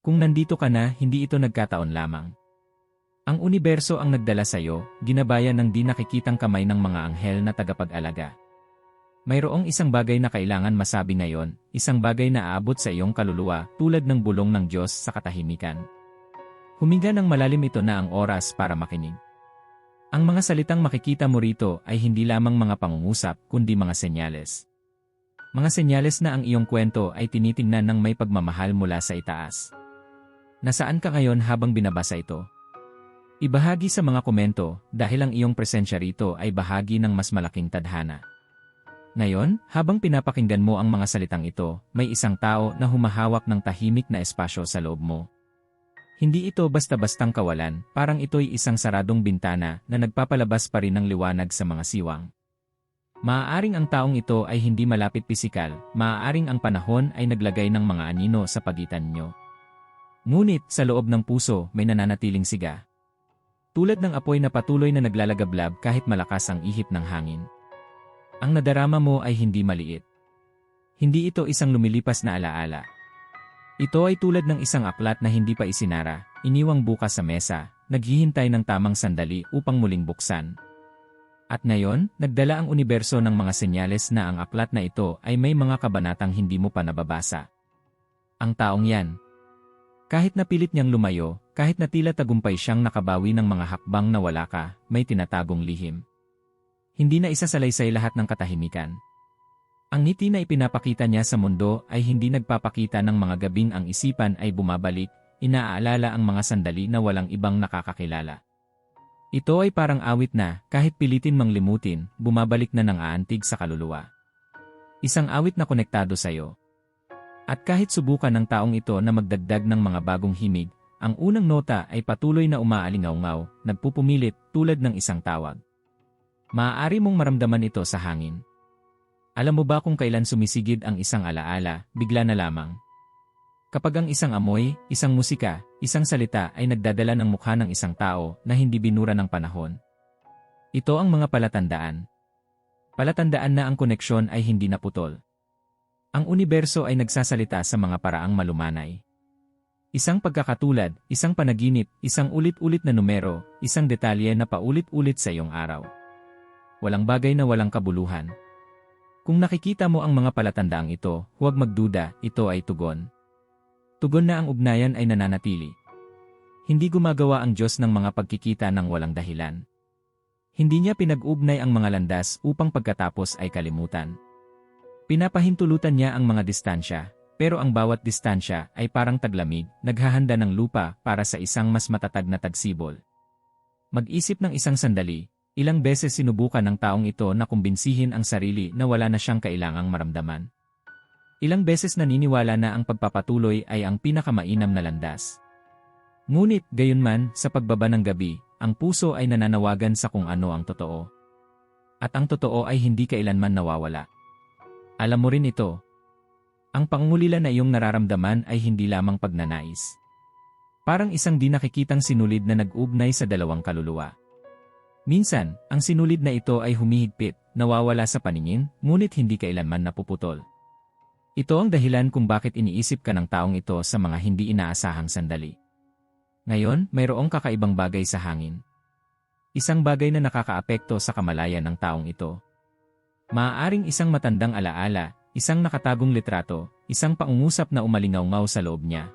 Kung nandito ka na, hindi ito nagkataon lamang. Ang universo ang nagdala sa iyo, ginabayan ng di nakikitang kamay ng mga anghel na tagapag-alaga. Mayroong isang bagay na kailangan masabi ngayon, isang bagay na aabot sa iyong kaluluwa tulad ng bulong ng Diyos sa katahimikan. Huminga ng malalim ito na ang oras para makinig. Ang mga salitang makikita mo rito ay hindi lamang mga pangungusap kundi mga senyales. Mga senyales na ang iyong kwento ay tinitingnan ng may pagmamahal mula sa itaas. Nasaan ka ngayon habang binabasa ito? Ibahagi sa mga komento dahil ang iyong presensya rito ay bahagi ng mas malaking tadhana. Ngayon, habang pinapakinggan mo ang mga salitang ito, may isang tao na humahawak ng tahimik na espasyo sa loob mo. Hindi ito basta-bastang kawalan, parang ito'y isang saradong bintana na nagpapalabas pa rin ng liwanag sa mga siwang. Maaaring ang taong ito ay hindi malapit pisikal, maaaring ang panahon ay naglagay ng mga anino sa pagitan nyo. Ngunit sa loob ng puso may nananatiling siga. Tulad ng apoy na patuloy na naglalagablab kahit malakas ang ihip ng hangin. Ang nadarama mo ay hindi maliit. Hindi ito isang lumilipas na alaala. Ito ay tulad ng isang aklat na hindi pa isinara, iniwang bukas sa mesa, naghihintay ng tamang sandali upang muling buksan. At ngayon, nagdala ang universo ng mga senyales na ang aklat na ito ay may mga kabanatang hindi mo pa nababasa. Ang taong yan. Kahit napilit niyang lumayo, kahit na tila tagumpay siyang nakabawi ng mga hakbang na wala ka, may tinatagong lihim. Hindi na isa salaysay lahat ng katahimikan. Ang ngiti na ipinapakita niya sa mundo ay hindi nagpapakita ng mga gabing ang isipan ay bumabalik, inaaalala ang mga sandali na walang ibang nakakakilala. Ito ay parang awit na, kahit pilitin mang limutin, bumabalik na ng aantig sa kaluluwa. Isang awit na konektado sa iyo. At kahit subukan ng taong ito na magdagdag ng mga bagong himig, ang unang nota ay patuloy na umaalingaw-ngaw, nagpupumilit tulad ng isang tawag. Maaari mong maramdaman ito sa hangin. Alam mo ba kung kailan sumisigid ang isang alaala, bigla na lamang? Kapag ang isang amoy, isang musika, isang salita ay nagdadala ng mukha ng isang tao na hindi binura ng panahon. Ito ang mga palatandaan. Palatandaan na ang koneksyon ay hindi naputol. Ang universo ay nagsasalita sa mga paraang malumanay. Isang pagkakatulad, isang panaginip, isang ulit-ulit na numero, isang detalye na paulit-ulit sa iyong araw walang bagay na walang kabuluhan. Kung nakikita mo ang mga palatandaang ito, huwag magduda, ito ay tugon. Tugon na ang ugnayan ay nananatili. Hindi gumagawa ang Diyos ng mga pagkikita ng walang dahilan. Hindi niya pinag-ugnay ang mga landas upang pagkatapos ay kalimutan. Pinapahintulutan niya ang mga distansya, pero ang bawat distansya ay parang taglamig, naghahanda ng lupa para sa isang mas matatag na tagsibol. Mag-isip ng isang sandali, Ilang beses sinubukan ng taong ito na kumbinsihin ang sarili na wala na siyang kailangang maramdaman. Ilang beses naniniwala na ang pagpapatuloy ay ang pinakamainam na landas. Ngunit, gayunman, sa pagbaba ng gabi, ang puso ay nananawagan sa kung ano ang totoo. At ang totoo ay hindi kailanman nawawala. Alam mo rin ito. Ang pangungulila na iyong nararamdaman ay hindi lamang pagnanais. Parang isang di nakikitang sinulid na nag-ugnay sa dalawang kaluluwa. Minsan, ang sinulid na ito ay humihigpit, nawawala sa paningin, ngunit hindi kailanman napuputol. Ito ang dahilan kung bakit iniisip ka ng taong ito sa mga hindi inaasahang sandali. Ngayon, mayroong kakaibang bagay sa hangin. Isang bagay na nakakaapekto sa kamalayan ng taong ito. Maaaring isang matandang alaala, isang nakatagong litrato, isang paungusap na umalingaw-ngaw sa loob niya.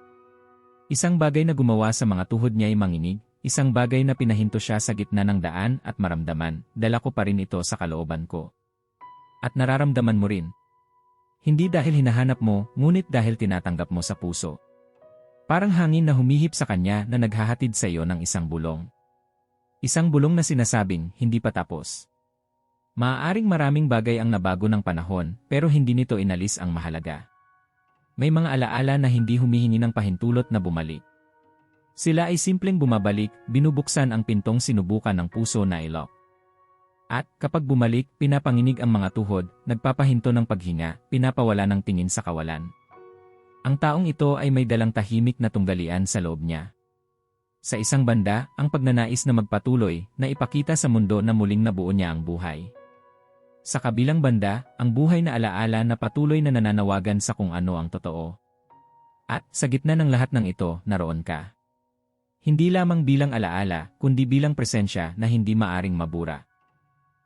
Isang bagay na gumawa sa mga tuhod niya ay manginig, Isang bagay na pinahinto siya sa gitna ng daan at maramdaman, dala ko pa rin ito sa kalooban ko. At nararamdaman mo rin. Hindi dahil hinahanap mo, ngunit dahil tinatanggap mo sa puso. Parang hangin na humihip sa kanya na naghahatid sa iyo ng isang bulong. Isang bulong na sinasabing, hindi pa tapos. Maaaring maraming bagay ang nabago ng panahon, pero hindi nito inalis ang mahalaga. May mga alaala na hindi humihingi ng pahintulot na bumalik. Sila ay simpleng bumabalik, binubuksan ang pintong sinubukan ng puso na ilok. At kapag bumalik, pinapanginig ang mga tuhod, nagpapahinto ng paghinga, pinapawala ng tingin sa kawalan. Ang taong ito ay may dalang tahimik na tunggalian sa loob niya. Sa isang banda, ang pagnanais na magpatuloy, na ipakita sa mundo na muling nabuo niya ang buhay. Sa kabilang banda, ang buhay na alaala na patuloy na nananawagan sa kung ano ang totoo. At sa gitna ng lahat ng ito, naroon ka. Hindi lamang bilang alaala, kundi bilang presensya na hindi maaring mabura.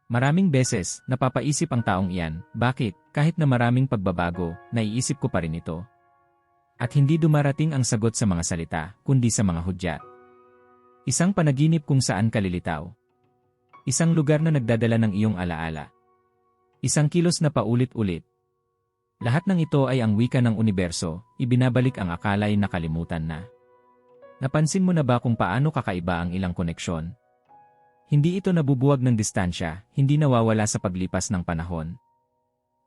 Maraming beses, napapaisip ang taong iyan, bakit, kahit na maraming pagbabago, naiisip ko pa rin ito. At hindi dumarating ang sagot sa mga salita, kundi sa mga hudyat. Isang panaginip kung saan kalilitaw. Isang lugar na nagdadala ng iyong alaala. Isang kilos na paulit-ulit. Lahat ng ito ay ang wika ng universo, ibinabalik ang akala'y nakalimutan na. Napansin mo na ba kung paano kakaiba ang ilang koneksyon? Hindi ito nabubuwag ng distansya, hindi nawawala sa paglipas ng panahon.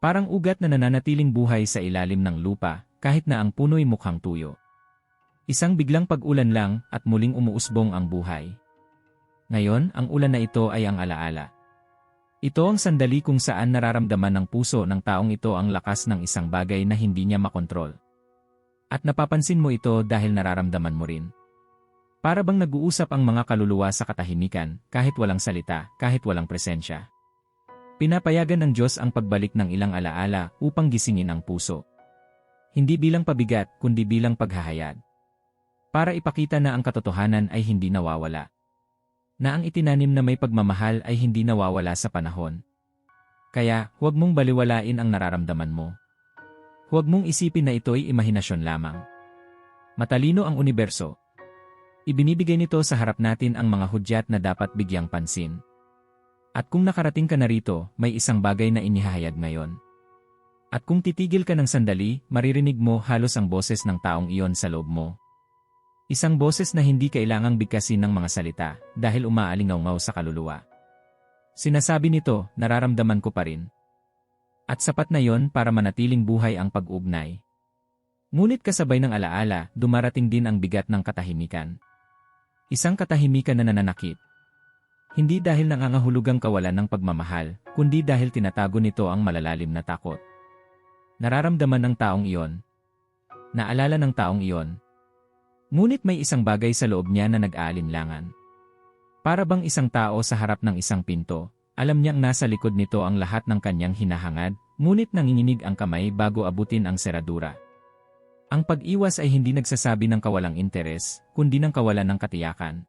Parang ugat na nananatiling buhay sa ilalim ng lupa, kahit na ang puno'y mukhang tuyo. Isang biglang pag-ulan lang at muling umuusbong ang buhay. Ngayon, ang ulan na ito ay ang alaala. Ito ang sandali kung saan nararamdaman ng puso ng taong ito ang lakas ng isang bagay na hindi niya makontrol. At napapansin mo ito dahil nararamdaman mo rin. Para bang nag-uusap ang mga kaluluwa sa katahimikan, kahit walang salita, kahit walang presensya. Pinapayagan ng Diyos ang pagbalik ng ilang alaala upang gisingin ang puso. Hindi bilang pabigat, kundi bilang paghahayag. Para ipakita na ang katotohanan ay hindi nawawala. Na ang itinanim na may pagmamahal ay hindi nawawala sa panahon. Kaya, huwag mong baliwalain ang nararamdaman mo. Huwag mong isipin na ito'y imahinasyon lamang. Matalino ang universo, Ibinibigay nito sa harap natin ang mga hudyat na dapat bigyang pansin. At kung nakarating ka na rito, may isang bagay na inihahayag ngayon. At kung titigil ka ng sandali, maririnig mo halos ang boses ng taong iyon sa loob mo. Isang boses na hindi kailangang bigkasin ng mga salita dahil umaalingaw sa kaluluwa. Sinasabi nito, nararamdaman ko pa rin. At sapat na yon para manatiling buhay ang pag-ugnay. Ngunit kasabay ng alaala, dumarating din ang bigat ng katahimikan. Isang katahimikan na nananakit. Hindi dahil nangangahulugang kawalan ng pagmamahal, kundi dahil tinatago nito ang malalalim na takot. Nararamdaman ng taong iyon. Naalala ng taong iyon. Ngunit may isang bagay sa loob niya na nag-aalinlangan. Para bang isang tao sa harap ng isang pinto, alam niyang nasa likod nito ang lahat ng kanyang hinahangad, ngunit nanginginig ang kamay bago abutin ang seradura. Ang pag-iwas ay hindi nagsasabi ng kawalang interes, kundi ng kawalan ng katiyakan.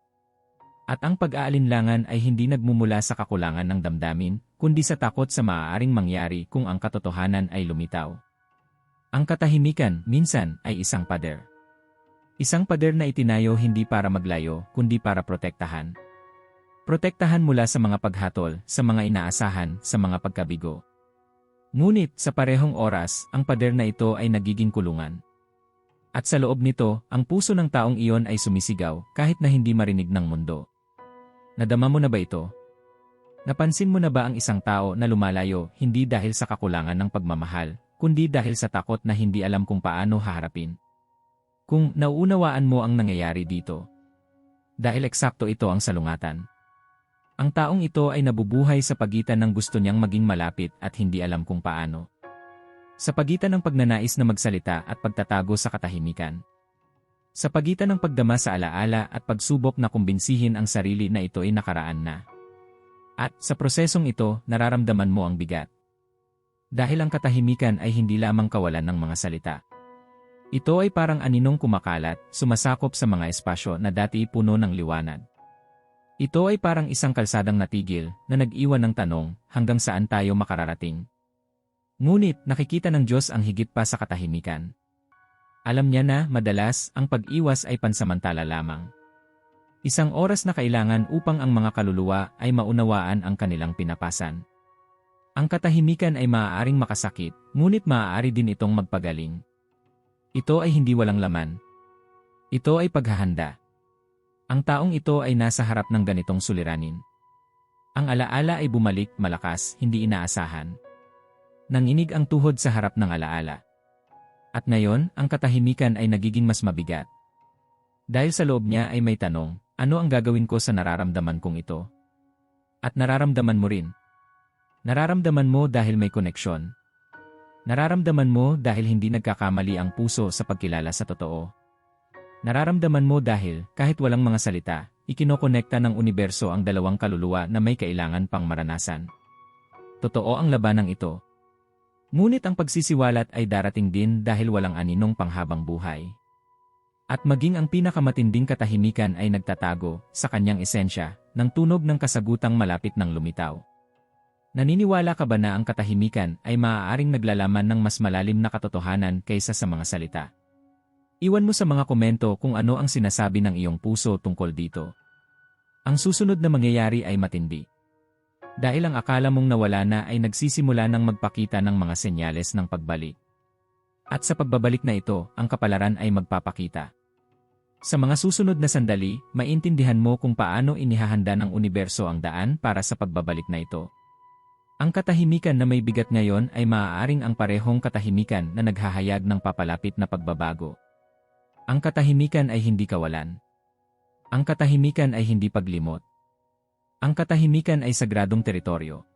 At ang pag-aalinlangan ay hindi nagmumula sa kakulangan ng damdamin, kundi sa takot sa maaaring mangyari kung ang katotohanan ay lumitaw. Ang katahimikan, minsan, ay isang pader. Isang pader na itinayo hindi para maglayo, kundi para protektahan. Protektahan mula sa mga paghatol, sa mga inaasahan, sa mga pagkabigo. Ngunit, sa parehong oras, ang pader na ito ay nagiging kulungan. At sa loob nito, ang puso ng taong iyon ay sumisigaw kahit na hindi marinig ng mundo. Nadama mo na ba ito? Napansin mo na ba ang isang tao na lumalayo hindi dahil sa kakulangan ng pagmamahal, kundi dahil sa takot na hindi alam kung paano haharapin? Kung nauunawaan mo ang nangyayari dito. Dahil eksakto ito ang salungatan. Ang taong ito ay nabubuhay sa pagitan ng gusto niyang maging malapit at hindi alam kung paano. Sa pagitan ng pagnanais na magsalita at pagtatago sa katahimikan. Sa pagitan ng pagdama sa alaala at pagsubok na kumbinsihin ang sarili na ito ay nakaraan na. At sa prosesong ito, nararamdaman mo ang bigat. Dahil ang katahimikan ay hindi lamang kawalan ng mga salita. Ito ay parang aninong kumakalat, sumasakop sa mga espasyo na dati puno ng liwanag. Ito ay parang isang kalsadang natigil na nag-iwan ng tanong hanggang saan tayo makararating. Ngunit nakikita ng Diyos ang higit pa sa katahimikan. Alam niya na madalas ang pag-iwas ay pansamantala lamang. Isang oras na kailangan upang ang mga kaluluwa ay maunawaan ang kanilang pinapasan. Ang katahimikan ay maaaring makasakit, ngunit maaari din itong magpagaling. Ito ay hindi walang laman. Ito ay paghahanda. Ang taong ito ay nasa harap ng ganitong suliranin. Ang alaala ay bumalik malakas, hindi inaasahan. Nanginig ang tuhod sa harap ng alaala. At ngayon, ang katahimikan ay nagiging mas mabigat. Dahil sa loob niya ay may tanong, ano ang gagawin ko sa nararamdaman kong ito? At nararamdaman mo rin. Nararamdaman mo dahil may koneksyon. Nararamdaman mo dahil hindi nagkakamali ang puso sa pagkilala sa totoo. Nararamdaman mo dahil, kahit walang mga salita, ikinokonekta ng universo ang dalawang kaluluwa na may kailangan pang maranasan. Totoo ang labanang ito, Ngunit ang pagsisiwalat ay darating din dahil walang aninong panghabang buhay. At maging ang pinakamatinding katahimikan ay nagtatago, sa kanyang esensya, ng tunog ng kasagutang malapit ng lumitaw. Naniniwala ka ba na ang katahimikan ay maaaring naglalaman ng mas malalim na katotohanan kaysa sa mga salita? Iwan mo sa mga komento kung ano ang sinasabi ng iyong puso tungkol dito. Ang susunod na mangyayari ay matindi. Dahil ang akala mong nawala na ay nagsisimula ng magpakita ng mga senyales ng pagbalik. At sa pagbabalik na ito, ang kapalaran ay magpapakita. Sa mga susunod na sandali, maintindihan mo kung paano inihahanda ng universo ang daan para sa pagbabalik na ito. Ang katahimikan na may bigat ngayon ay maaaring ang parehong katahimikan na naghahayag ng papalapit na pagbabago. Ang katahimikan ay hindi kawalan. Ang katahimikan ay hindi paglimot. Ang katahimikan ay sagradong teritoryo.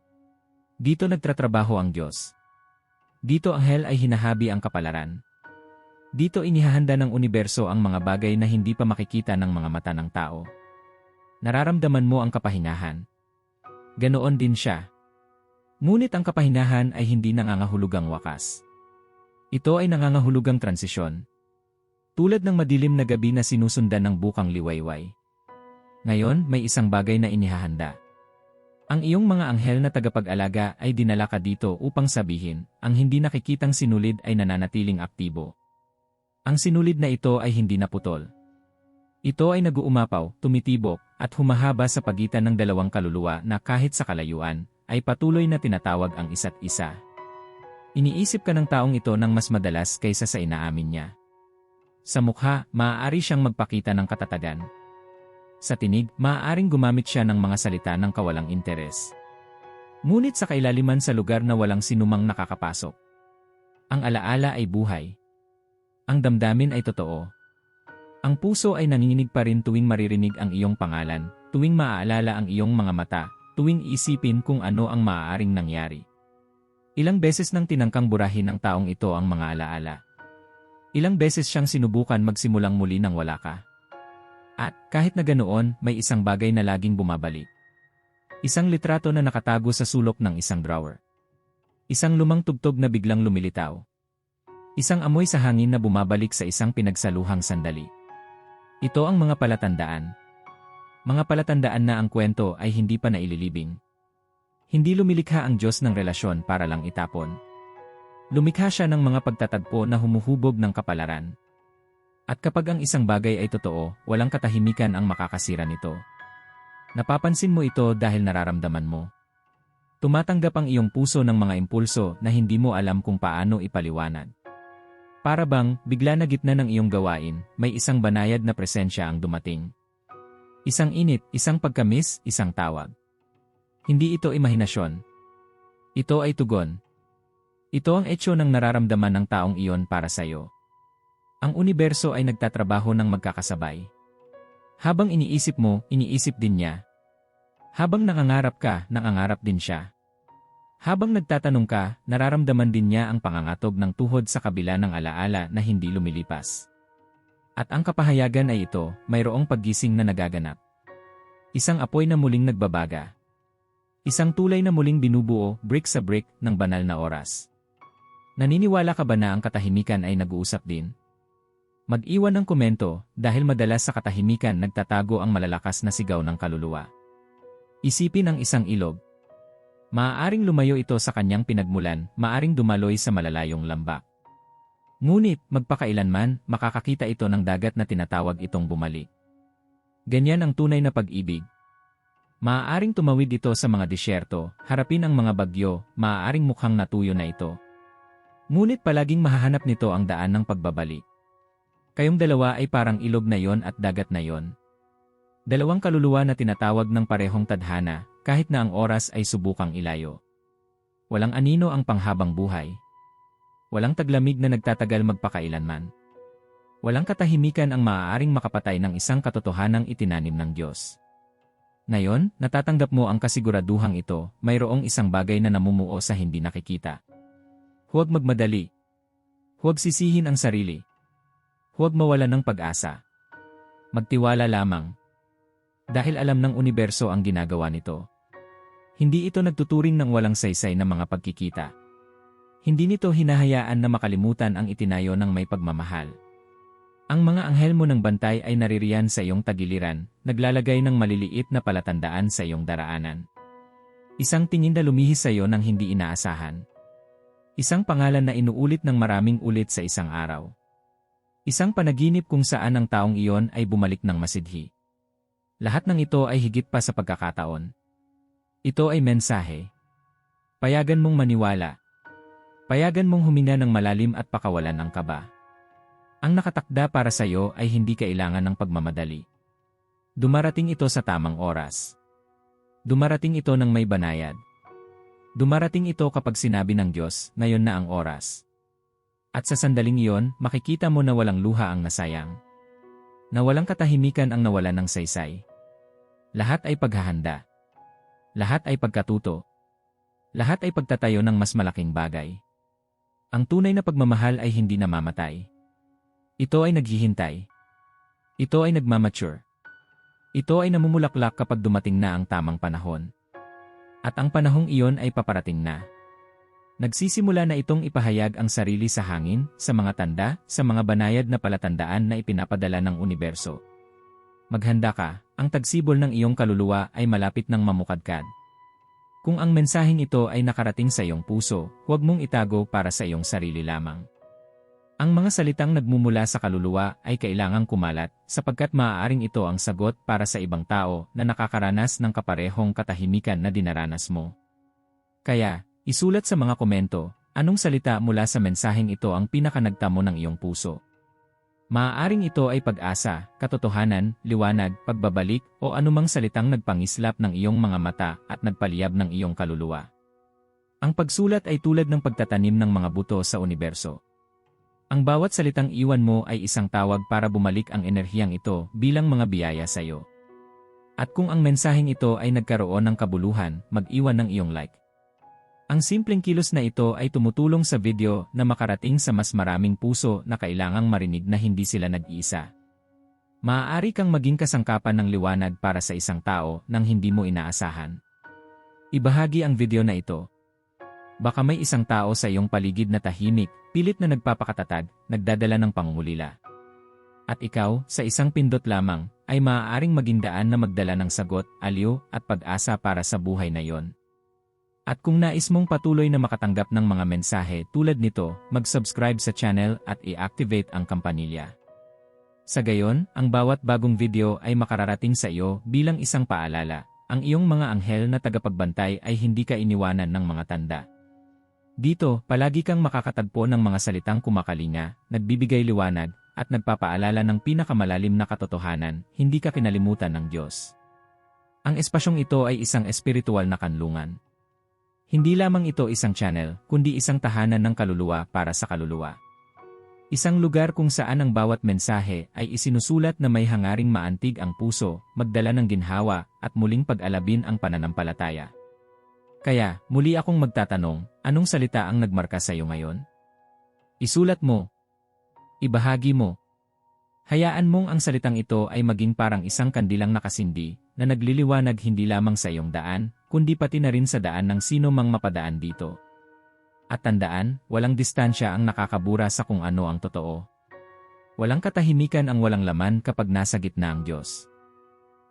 Dito nagtratrabaho ang Diyos. Dito ang hell ay hinahabi ang kapalaran. Dito inihahanda ng universo ang mga bagay na hindi pa makikita ng mga mata ng tao. Nararamdaman mo ang kapahingahan. Ganoon din siya. Ngunit ang kapahinahan ay hindi nangangahulugang wakas. Ito ay nangangahulugang transisyon. Tulad ng madilim na gabi na sinusundan ng bukang liwayway. Ngayon, may isang bagay na inihahanda. Ang iyong mga anghel na tagapag-alaga ay dinala ka dito upang sabihin, ang hindi nakikitang sinulid ay nananatiling aktibo. Ang sinulid na ito ay hindi naputol. Ito ay naguumapaw, tumitibok, at humahaba sa pagitan ng dalawang kaluluwa na kahit sa kalayuan, ay patuloy na tinatawag ang isa't isa. Iniisip ka ng taong ito ng mas madalas kaysa sa inaamin niya. Sa mukha, maaari siyang magpakita ng katatagan. Sa tinig, maaaring gumamit siya ng mga salita ng kawalang interes. Ngunit sa kailaliman sa lugar na walang sinumang nakakapasok. Ang alaala ay buhay. Ang damdamin ay totoo. Ang puso ay nanginginig pa rin tuwing maririnig ang iyong pangalan, tuwing maaalala ang iyong mga mata, tuwing isipin kung ano ang maaaring nangyari. Ilang beses nang tinangkang burahin ng taong ito ang mga alaala. Ilang beses siyang sinubukan magsimulang muli nang wala ka. At kahit na ganoon, may isang bagay na laging bumabalik. Isang litrato na nakatago sa sulok ng isang drawer. Isang lumang tugtog na biglang lumilitaw. Isang amoy sa hangin na bumabalik sa isang pinagsaluhang sandali. Ito ang mga palatandaan, mga palatandaan na ang kwento ay hindi pa naililibing. Hindi lumilikha ang Diyos ng relasyon para lang itapon. Lumikha siya ng mga pagtatagpo na humuhubog ng kapalaran. At kapag ang isang bagay ay totoo, walang katahimikan ang makakasira nito. Napapansin mo ito dahil nararamdaman mo. Tumatanggap ang iyong puso ng mga impulso na hindi mo alam kung paano ipaliwanag. Para bang, bigla na gitna ng iyong gawain, may isang banayad na presensya ang dumating. Isang init, isang pagkamis, isang tawag. Hindi ito imahinasyon. Ito ay tugon. Ito ang etyo ng nararamdaman ng taong iyon para sa iyo. Ang universo ay nagtatrabaho ng magkakasabay. Habang iniisip mo, iniisip din niya. Habang nangangarap ka, nangangarap din siya. Habang nagtatanong ka, nararamdaman din niya ang pangangatog ng tuhod sa kabila ng alaala na hindi lumilipas. At ang kapahayagan ay ito, mayroong paggising na nagaganap. Isang apoy na muling nagbabaga. Isang tulay na muling binubuo, brick sa brick, ng banal na oras. Naniniwala ka ba na ang katahimikan ay nag-uusap din? Mag-iwan ng komento dahil madalas sa katahimikan nagtatago ang malalakas na sigaw ng kaluluwa. Isipin ang isang ilog. Maaaring lumayo ito sa kanyang pinagmulan, maaring dumaloy sa malalayong lambak. Ngunit, magpakailanman, makakakita ito ng dagat na tinatawag itong bumalik. Ganyan ang tunay na pag-ibig. Maaaring tumawid ito sa mga disyerto, harapin ang mga bagyo, maaaring mukhang natuyo na ito. Ngunit palaging mahahanap nito ang daan ng pagbabalik. Kayong dalawa ay parang ilog na yon at dagat na yon. Dalawang kaluluwa na tinatawag ng parehong tadhana, kahit na ang oras ay subukang ilayo. Walang anino ang panghabang buhay, Walang taglamig na nagtatagal magpakailanman. Walang katahimikan ang maaaring makapatay ng isang katotohanang itinanim ng Diyos. Ngayon, natatanggap mo ang kasiguraduhang ito, mayroong isang bagay na namumuo sa hindi nakikita. Huwag magmadali. Huwag sisihin ang sarili. Huwag mawalan ng pag-asa. Magtiwala lamang. Dahil alam ng universo ang ginagawa nito. Hindi ito nagtuturing ng walang saysay na mga pagkikita. Hindi nito hinahayaan na makalimutan ang itinayo ng may pagmamahal. Ang mga anghel mo ng bantay ay naririyan sa iyong tagiliran, naglalagay ng maliliit na palatandaan sa iyong daraanan. Isang tingin na lumihis sa iyo ng hindi inaasahan. Isang pangalan na inuulit ng maraming ulit sa isang araw. Isang panaginip kung saan ang taong iyon ay bumalik ng masidhi. Lahat ng ito ay higit pa sa pagkakataon. Ito ay mensahe. Payagan mong maniwala. Payagan mong huminga ng malalim at pakawalan ang kaba. Ang nakatakda para sa iyo ay hindi kailangan ng pagmamadali. Dumarating ito sa tamang oras. Dumarating ito ng may banayad. Dumarating ito kapag sinabi ng Diyos, ngayon na ang oras. At sa sandaling iyon, makikita mo na walang luha ang nasayang. Na walang katahimikan ang nawalan ng saysay. Lahat ay paghahanda. Lahat ay pagkatuto. Lahat ay pagtatayo ng mas malaking bagay. Ang tunay na pagmamahal ay hindi namamatay. Ito ay naghihintay. Ito ay nagmamature. Ito ay namumulaklak kapag dumating na ang tamang panahon. At ang panahong iyon ay paparating na. Nagsisimula na itong ipahayag ang sarili sa hangin, sa mga tanda, sa mga banayad na palatandaan na ipinapadala ng universo. Maghanda ka, ang tagsibol ng iyong kaluluwa ay malapit ng mamukadkad. Kung ang mensaheng ito ay nakarating sa iyong puso, huwag mong itago para sa iyong sarili lamang. Ang mga salitang nagmumula sa kaluluwa ay kailangang kumalat sapagkat maaaring ito ang sagot para sa ibang tao na nakakaranas ng kaparehong katahimikan na dinaranas mo. Kaya, Isulat sa mga komento, anong salita mula sa mensaheng ito ang pinakanagtamo ng iyong puso. Maaaring ito ay pag-asa, katotohanan, liwanag, pagbabalik, o anumang salitang nagpangislap ng iyong mga mata at nagpaliyab ng iyong kaluluwa. Ang pagsulat ay tulad ng pagtatanim ng mga buto sa universo. Ang bawat salitang iwan mo ay isang tawag para bumalik ang enerhiyang ito bilang mga biyaya sa iyo. At kung ang mensaheng ito ay nagkaroon ng kabuluhan, mag-iwan ng iyong like. Ang simpleng kilos na ito ay tumutulong sa video na makarating sa mas maraming puso na kailangang marinig na hindi sila nag-iisa. Maaari kang maging kasangkapan ng liwanag para sa isang tao nang hindi mo inaasahan. Ibahagi ang video na ito. Baka may isang tao sa iyong paligid na tahimik, pilit na nagpapakatatag, nagdadala ng pangungulila. At ikaw, sa isang pindot lamang, ay maaaring maging daan na magdala ng sagot, aliw, at pag-asa para sa buhay na yon. At kung nais mong patuloy na makatanggap ng mga mensahe tulad nito, mag-subscribe sa channel at i-activate ang kampanilya. Sa gayon, ang bawat bagong video ay makararating sa iyo bilang isang paalala. Ang iyong mga anghel na tagapagbantay ay hindi ka iniwanan ng mga tanda. Dito, palagi kang makakatagpo ng mga salitang kumakalinga, nagbibigay liwanag, at nagpapaalala ng pinakamalalim na katotohanan, hindi ka kinalimutan ng Diyos. Ang espasyong ito ay isang espiritual na kanlungan, hindi lamang ito isang channel, kundi isang tahanan ng kaluluwa para sa kaluluwa. Isang lugar kung saan ang bawat mensahe ay isinusulat na may hangaring maantig ang puso, magdala ng ginhawa, at muling pag-alabin ang pananampalataya. Kaya, muli akong magtatanong, anong salita ang nagmarka sa iyo ngayon? Isulat mo. Ibahagi mo. Hayaan mong ang salitang ito ay maging parang isang kandilang nakasindi, na nagliliwanag hindi lamang sa iyong daan, kundi pati na rin sa daan ng sino mang mapadaan dito. At tandaan, walang distansya ang nakakabura sa kung ano ang totoo. Walang katahimikan ang walang laman kapag nasa gitna ang Diyos.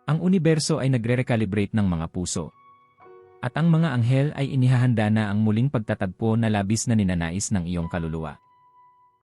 Ang universo ay nagre-recalibrate ng mga puso. At ang mga anghel ay inihahanda na ang muling pagtatagpo na labis na ninanais ng iyong kaluluwa.